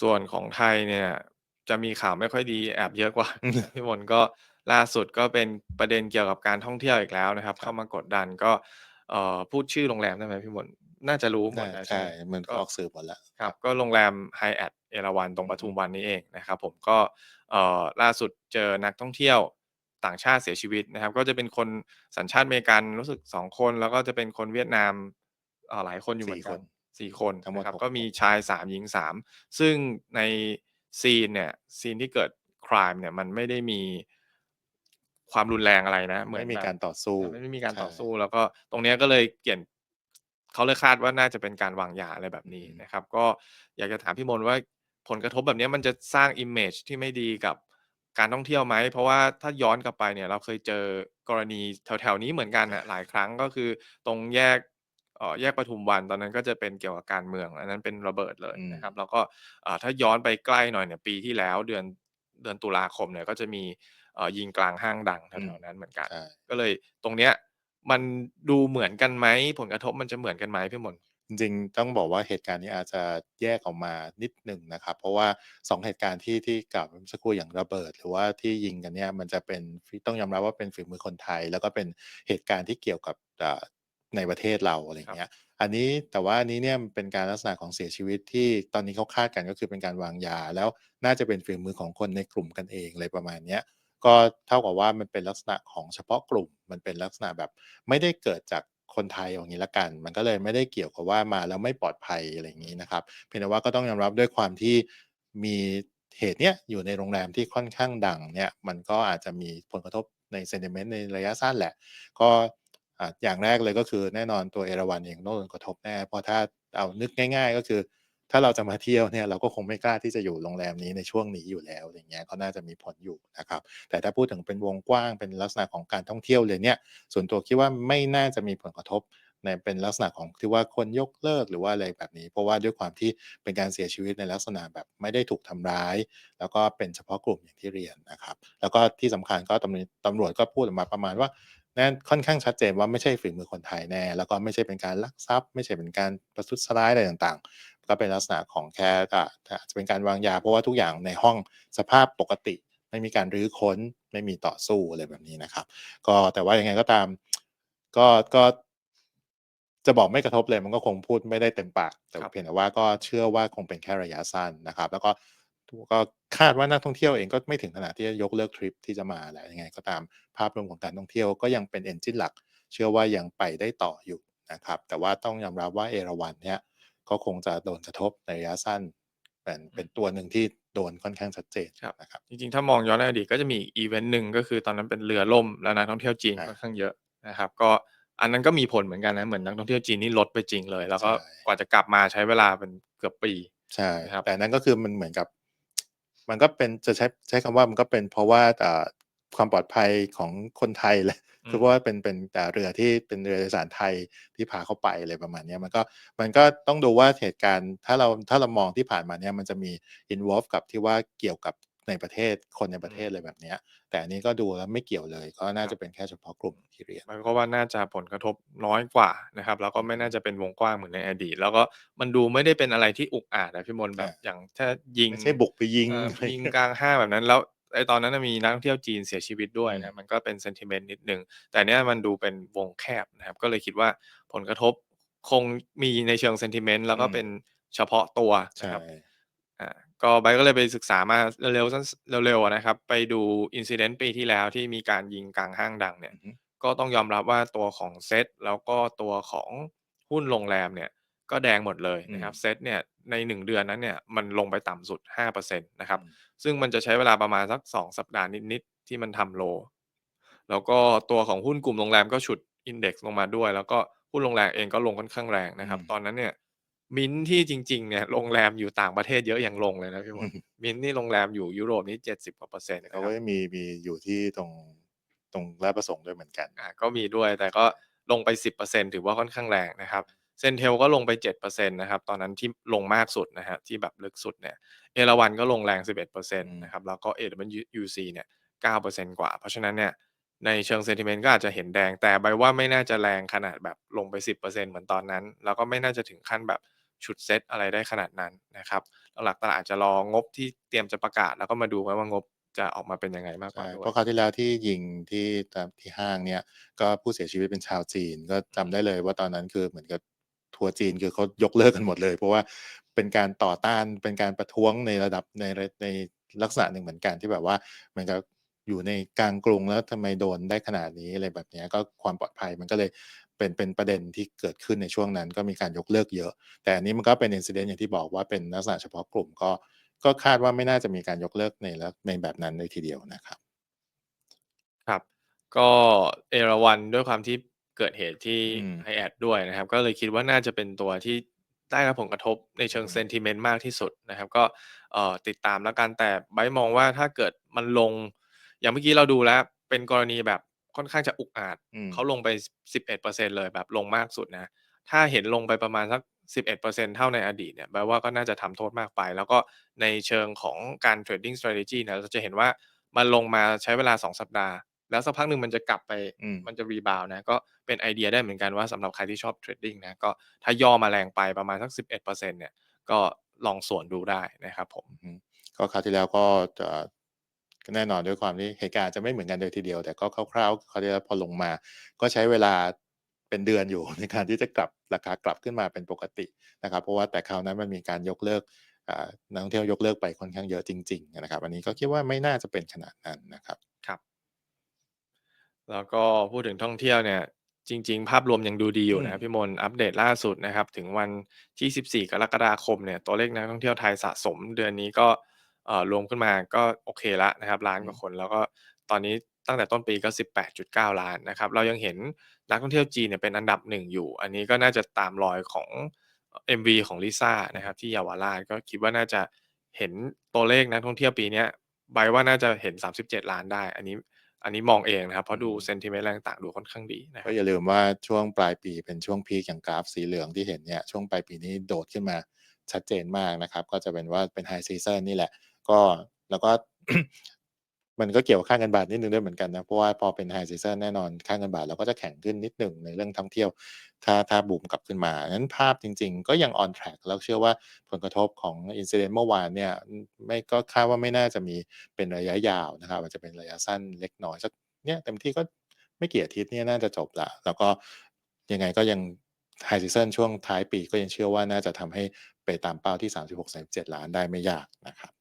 ส่วนของไทยเนี่ย จะมีข่าวไม่ค่อยดีแอบเยอะกว่าอือฮึพี่หมวกก็ล่าสุดก็เป็นประเด็นเกี่ยวกับการท่องเที่ยวอีกแล้วนะครับคเรขั้าบมากดดันก็เอ่อพูดชื่อโรงแรมได้ไหมพี่หมวก?น่าจะรู้หนม่าดแล้วใใชช่่ไหม?กมันก็ออกสื่อหมดแล้วครคับรับ ก็โรงแรม Hyatt เอราวัณตรงปทุอือฮึมวันนี้เองนะครับ ผมก็เอ่อล่าสุดเจอนักท่องเที่ยวต่างชาติเสียชีวิตนะครับ ก็จะเป็นคนสัญชาติอเมริกันรู้สึก2คน แล้วก็จะเป็นคนเวียดนามอ่าหลายคนอยู่สเหมีื่อนกัน คน4คนนทั้งหมะดครับ6ก็มคีนชาย3หญิง3ซึ่งในซีนเนี่ยซีนที่เกิดไครม์เนี่ยมันไม่ได้มีความรุนแรงอะไรนะ เหมไืมอ่นมีแบบการต่อสู้มันไม่มีการใชต่่อสู้ แล้วก็ตรงเนี้ยก็เลยเกี่ยนเขาเลยคาดว่าน่าจะเป็นการวางยาอะไรแบบอืนี้มนะครับ ก็อยากจะถามพี่มนต์ว่าผลกระทบแบบเนี้ยมันจะสร้างอิมเมจที่ไม่ดีกับการท่องเที่ยวไหม?เพราะว่าถ้าย้อนกลับไปเนี่ย เราเคยเจอกรณีแถวๆนี้เหมือนกันอน่ะหลายาครั้งก็คือตรงแยกเอ่อแยกปทุมวันตอนนั้นก็จะเป็นเกี่ยวกับการเมือง อันนั้นเป็นระเบิดเลยอืนะครับมแล้วก็อ่าถ้าย้อนไปใกล้หน่อยเนี่ยปีที่แล้วเดือนเดือนตุลาคมเนี่ยก็จะมีเอ่อยิงกลางห้างดังแอืมถวๆนั้นเหมือนกันใช่ก็เลยตรงเนี้ยมันดูเหมือนกันไหม?ผลกระทบมันจะเหมือนกันไหมพี่มนต์?จริงๆต้องบอกว่าเหตุการณ์นี้อาจจะแยกออกมานิดหนึ่งนะครับ เพราะว่า 2 เหตุการณ์ที่ที่กล่าวไปเมื่อสักครู่อย่างระเบิด หรือว่าที่ยิงกันเนี่ยมันจะเป็นฟต้องยอมรับว่าเป็นฝีมือคนไทย แล้วก็เป็นเหตุการณ์ที่เกี่ยวกับอ่า ในประเทศเราอะไรอย่คราับงเงี้ย อันนี้แต่ว่าอันนี้เนี่ยมันเป็นการลักษณะของเสียชีวิตที่ตอนนี้เขาคาดกันก็คือเป็นการวางยา แล้วน่าจะเป็นฝีมือของคนในกลุ่มกันเองอะไรประมาณเนี้ยก็เท่ากับว่ามันเป็นลักษณะของเฉพาะกลุ่ม มันเป็นลักษณะแบบ ไม่ได้เกิดจากคนไทยเอางี้แล้วกัน มันก็เลยไม่ได้เกี่ยวกับว่ามาแล้วไม่ปลอดภัยอะไรอย่างงี้นะครับ เพียงแต่ว่าก็ต้องยอมรับด้วยความที่มีเหตุเนี้ยอยู่ในโรงแรมที่ค่อนข้างดังเนี่ย มันก็อาจจะมีผลกระทบในเซนติเมนต์ในระยะสั้นแหละ ก็ อย่างแรกเลยก็คือแน่นอนตัวเอราวัณเองโดนกระทบแน่เพราะถ้าเอานึกง่าย ๆ ก็คือ ถ้าเราจะมาเที่ยวเนี่ยเราก็คงไม่กล้าที่จะอยู่โรงแรมนี้ในช่วงนี้อยู่แล้วอย่างเงี้ยก็น่าจะมีผลอยู่นะครับ แต่ถ้าพูดถึงเป็นวงกว้างเป็นลักษณะของการท่องเที่ยวเลยเนี่ย ส่วนตัวคิดว่าไม่น่าจะมีผลกระทบในเป็นลักษณะของที่ว่าคนยกเลิกหรือว่าอะไรแบบนี้ เพราะว่าด้วยความที่เป็นการเสียชีวิตในลักษณะแบบไม่ได้ถูกทำร้าย แล้วก็เป็นเฉพาะกลุ่มอย่างที่เรียนนะครับ แล้วก็ที่สำคัญก็ตำนิตำรวจก็พูดออกมาประมาณว่า แน่ค่อนข้างชัดเจนว่าไม่ใช่ฝีมือคนไทยแน่ แล้วก็ไม่ใช่เป็นการลักทรัพย์ ไม่ใช่เป็นการประทุษร้ายอะไรต่างๆ ก็เป็นลักษณะของแค่อ่าอาจจะเป็นการวางยา เพราะว่าทุกอย่างในห้องสภาพปกติ ไม่มีการรื้อค้น ไม่มีต่อสู้อะไรแบบนี้นะครับ ก็แต่ว่ายังไงก็ตาม ก็ก็จะบอกไม่กระทบเลยมันก็คงพูดไม่ได้เต็มปาก แต่ครับเพียงแต่ว่าก็เชื่อว่าคงเป็นแค่ระยะสั้นนะครับ แล้วก็ ก็คาดว่านักท่องเที่ยวเองก็ไม่ถึงขนาดที่จะยกเลิกทริปที่จะมาแหละยังไง ก็ตามภาพรวมของการท่องเที่ยวก็ยังเป็น Engine หลัก เชื่อว่ายังไปได้ต่ออยู่นะครับ แต่ว่าต้องยอมรับว่าเอราวัณเนี่ยก็คงจะโดนกระทบในระยะสั้นเป็นอเป็ืมนตัวหนึ่งที่โดนค่อนข้างชัดเจนครับนะครับ จริงๆ ถ้ามองย้อนในอดีตก็จะมีอีกอิเวนต์หนึ่งก็คือตอนนั้นเป็นเรือล่มแล้วนักท่องเที่ยวจีนอค่อนาข้างเยอะนะครับ ก็อันนั้นก็มีผลเหมือนกันนะเหมือนนักท่องเที่ยวจีนนี่ลดไปจริงเลย แล้วใชก็่กว่าจะกลับมาใช้เวลาเป็นเกือบปีใช่นะครับแต่อันนั้นก็คือมันเหมือนกับ มันก็เป็นจะใช้ใช้คำว่ามันก็เป็นเพราะว่าอ่าความปลอดภัยของคนไทยแหละอืมคือเพราะว่าเป็นเป็นอ่าเรือที่เป็นเรือโดยสารไทยที่พาเข้าไปอะไรประมาณเนี้ยมันก็มันก็ต้องดูว่าเหตุการณ์ถ้าเราถ้าเรามองที่ผ่านมาเนี่ยมันจะมี involve กับที่ว่าเกี่ยวกับ ในประเทศคนในอปืระเทศมอะไรแบบเนี้ยแต่อันนี้ก็ดูแล้วไม่เกี่ยวเลย ก็น่าครจัะบเป็นแค่เฉพาะกลุ่มที่เรียนมันก็ว่าน่าจะผลกระทบน้อยกว่านะครับ แล้วก็อืไม่น่ามจะเป็นวงกว้างเหมือนในอดีต แล้วก็มันดูไม่ได้เป็นอะไรที่อุกอาจอะพี่มนต์แบอบาอย่างถ้ายิไงม่ใช่บุกไปยิงเอ่ออะไรเงี้ยยิงกลางห้างแบบนั้นแล้วไอ้ตอนนั้นน่ะมีนักท่องเที่ยวจีนเสียชีวิตด้อวืยนะมมันก็เป็นเซนติเมนต์นิดหนึ่งแต่เนี้ยมันดูเป็นวงแคบนะครับ ก็เลยคิดว่าผลกระทบคงมีในเชิงเซนติเมนต์แล้วอืมก็เป็นเฉพาะตัวใชนะครับ่อ่าก็ไบร์ทก็เลยไปศึกษามาเร็วๆสั้นสเร็วๆอะนะครับ ไปดู incident ปีที่แล้วที่มีการยิงกลางห้างดังเนี่อยือฮึก็ต้องยอมรับว่าตัวของเซตแล้วก็ตัวของหุ้นโรงแรมเนี่ย ก็แดงหมดเลยอืนะครับมเซตเนี่ยใน 1 เดือนนั้นเนี่ยมันลงไปต่ำสุด5%นะคอรืับมซึ่งมันจะใช้เวลาประมาณสัก 2 สัปดาห์นิดๆที่มันทำ Low แล้วก็ตัวของหุ้นกลุ่มโรงแรมก็ฉุด Index ลงมาด้วย แล้วก็หุ้นโรงแรมเองก็ลงค่อนข้างแรงอนืะครับตมอนนั้นเนี่ย Mint ที่จริงๆเนี่ยโรงแรมอยู่ต่างประเทศเยอะยังลงเลยนะพี่หมวก Mint นี่โรงแรมอยู่ยุโรปนี่70กว่าเปอร์เซ็นต์แต่เขนาะคกร็ับยังมีมีอยู่ที่ตรงตรงราชประสงค์ด้วยเหมือนกันอาก็มีด้วยแต่ก็ลงไป10%ถือว่าค่อนข้างแรงนะครับ Sentel ก็ลงไป7%นะครับตอนนั้นที่ลงมากสุดนะครับที่แบบลึกสุดเนี่ยเอราวัณก็ลงแรง11%อืมนะครับแล้วก็ AWUC เนี่ย9%กว่า เพราะฉะนั้นเนี่ยในเชิงเซนติเมนต์ก็อาจจะเห็นแดงแต่ไบร์ทว่าไม่น่าจะแรงขนาดแบบลงไป10%เหมือนตอนนั้น แล้วก็ไม่น่าจะถึงขั้นแบบ ฉุดเซตอะไรได้ขนาดนั้นนะครับหลักๆตลาดอาจจะรองบที่เตรียมจะประกาศ แล้วก็มาดูกันว่างบจะออกมาเป็นยังไงมากกว่าใช่ด้วยเพราะคราวที่แล้วที่ยิงที่ตามที่ห้างเนี่ย ก็ผู้เสียชีวิตเป็นชาวจีน ก็จำได้เลยว่าตอนนั้นคือเหมือนกับทัวร์จีนคือเขายกเลิกกันหมดเลย เพราะว่าเป็นการต่อต้านเป็นการประท้วงในระดับในในลักษณะหนึ่งเหมือนกันที่แบบว่าเหมือนกับอยู่ในกลางกรุงแล้วทำไมโดนได้ขนาดนี้อะไรแบบเนี้ยก็ความปลอดภัยมันก็เลย เป็นเป็นประเด็นที่เกิดขึ้นในช่วงนั้นก็มีการยกเลิกเยอะ แต่อันนี้มันก็เป็น incident อย่างที่บอกว่าเป็นลักษณะเฉพาะกลุ่มก็ก็คาดว่าไม่น่าจะมีการยกเลิกในลักในแบบนั้นเลยทีเดียวนะครับ ครับ ก็เอราวัณด้วยความที่เกิดเหตุที่อืม Hyatt ด้วยนะครับ ก็เลยคิดว่าน่าจะเป็นตัวที่ได้รับผลกระทบในเชิงอืมเซนติเมนต์มากที่สุดนะครับ ก็เอ่อติดตามแล้วกันแต่ไบร์ทมองว่าถ้าเกิดมันลง อย่างเมื่อกี้เราดูแล้วเป็นกรณีแบบ ค่อนข้างจะอุกอาจอืมเขาลงไป 11%เลยแบบลงมากสุดนะ ถ้าเห็นลงไปประมาณสัก 11%เท่าในอดีตเนี่ยแปลว่าก็น่าจะทำโทษมากไป แล้วก็ในเชิงของการ trading strategy เนี่ยเราจะเห็นว่ามันลงมาใช้เวลา 2 สัปดาห์ แล้วสักพักหนึ่งมันจะกลับไปอืมมันจะ rebound นะ ก็เป็นไอเดียได้เหมือนกันว่าสำหรับใครที่ชอบ trading นะก็ถ้าย่อมาแรงไปประมาณสัก 11%เนี่ยก็ลองสวนดูได้นะครับผมอืมก็คราวที่แล้วก็จะก็ แน่นอนด้วยความที่เหตุการณ์จะไม่เหมือนกันเลยทีเดียว แต่ก็คร่าวๆคราวที่แล้วพอลงมา ก็ใช้เวลาเป็นเดือนอยู่ในการที่จะกลับราคากลับขึ้นมาเป็นปกตินะครับ เพราะว่าแต่คราวนั้นมันมีการยกเลิกอ่านักท่องเที่ยวยกเลิกไปค่อนข้างเยอะจริงๆนะครับอันนี้ก็คิดว่าไม่น่าจะเป็นขนาดนั้นนะครับครับ แล้วก็พูดถึงท่องเที่ยวเนี่ย จริง ๆ ภาพรวมยังดูดีอยู่นะครับอืมพี่มนต์อัปเดตล่าสุดนะครับ ถึงวันที่ 14 กรกฎาคมเนี่ยตัวเลขนักท่องเที่ยวไทยสะสม เดือนนี้ก็ เอ่อรวมขึ้นมาก็โอเคแล้วนะครับล้านกว่าคนแล้วก็ตอนนี้ตั้งแต่ต้นปีก็ 18.9 ล้านนะครับเรายังเห็นนักท่องเที่ยวจีนเนี่ยเป็นอันดับหนึ่งอยู่ อันนี้ก็น่าจะตามรอยของเอ่อ MV ของลิซ่านะครับที่เยาวราชก็คิดว่าน่าจะเห็นตัวเลขนักท่องเที่ยวปีเนี้ยไบร์ทว่าน่าจะเห็น 37 ล้านได้ อันนี้อันนี้มองเองนะครับ เพราะดู sentiment อะไรต่างๆดูค่อนข้างดีนะคก็รับอย่าลืมว่าช่วงปลายปีเป็นช่วงพีคอย่างกราฟสีเหลืองที่เห็นเนี่ยช่วงปลายปีนี้โดดขึ้นมาชัดเจนมากนะครับ ก็จะเป็นว่าเป็นไฮซีซันนี่แหละ ก็แล้วก็มันก็เกี่ยวกับค่าเงินบาทนิดนึงด้วยเหมือนกันนะ เพราะว่าพอเป็นไฮซีซันแน่นอนค่าเงินบาทเราก็จะแข็งขึ้นนิดหนึ่งในเรื่องท่องเที่ยว ถ้าถ้าบูมกลับขึ้นมานั้นภาพจริง ๆ ก็ยัง on track แล้วเชื่อว่าผลกระทบของ incident เมื่อวานเนี่ยไม่ก็คาดว่าไม่น่าจะมีเป็นระยะยาวนะครับอาจจะเป็นระยะสั้นเล็กน้อยสักเนี่ยเต็มที่ก็ไม่กี่อาทิตย์เนี่ยน่าจะจบละแล้วก็ยังไงก็ยัง high season ช่วงท้ายปีก็ยังเชื่อว่าน่าจะทำให้ไปตามเป้าที่ 36-37 ล้านได้ไม่ยากนะครับ